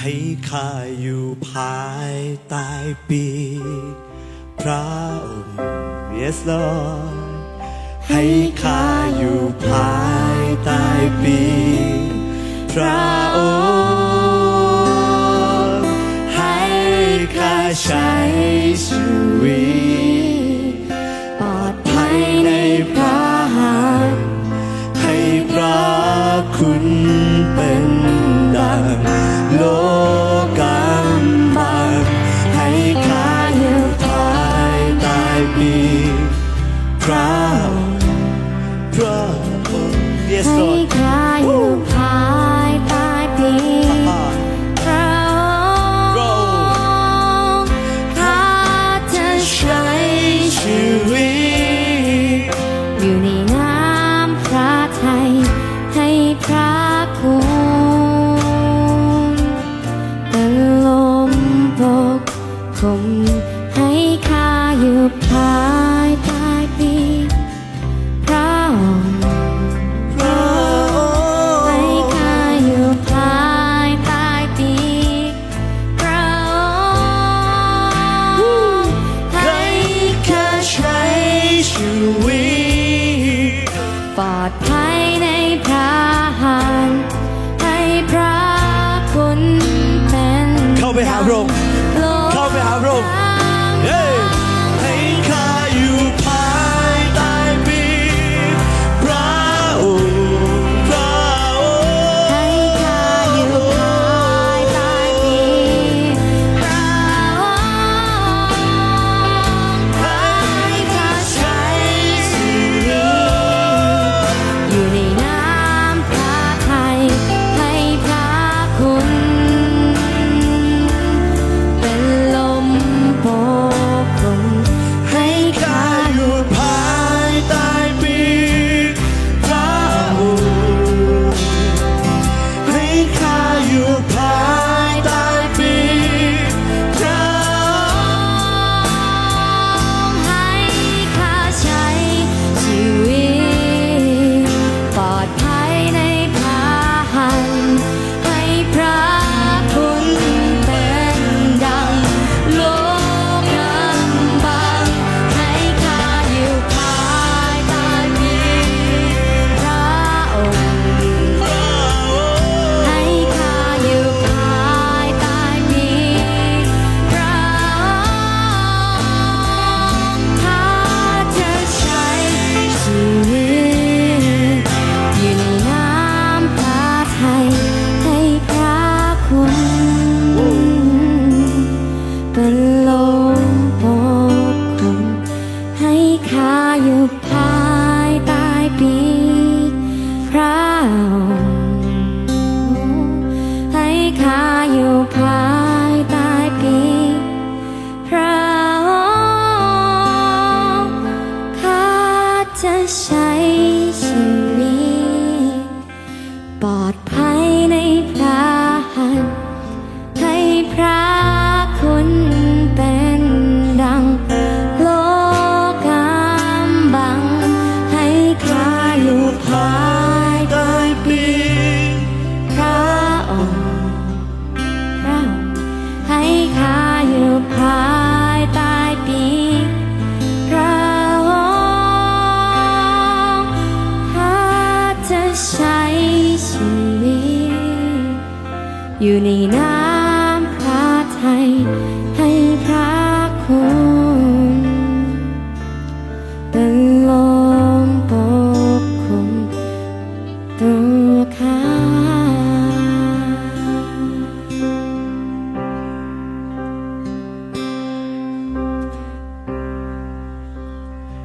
ให้ข้าอยู่ภายใต้ปีพระองค์ Yes Lord ให้ข้าอยู่ภายใต้ปีพระองค์ ให้ข้าใช้ชีวิต gwiezdo. ชีวิตปลอดภัยในพระหันให้พระคุณเป็น เข้าไปหาพระองค์ อยู่ในน้ำพระทัย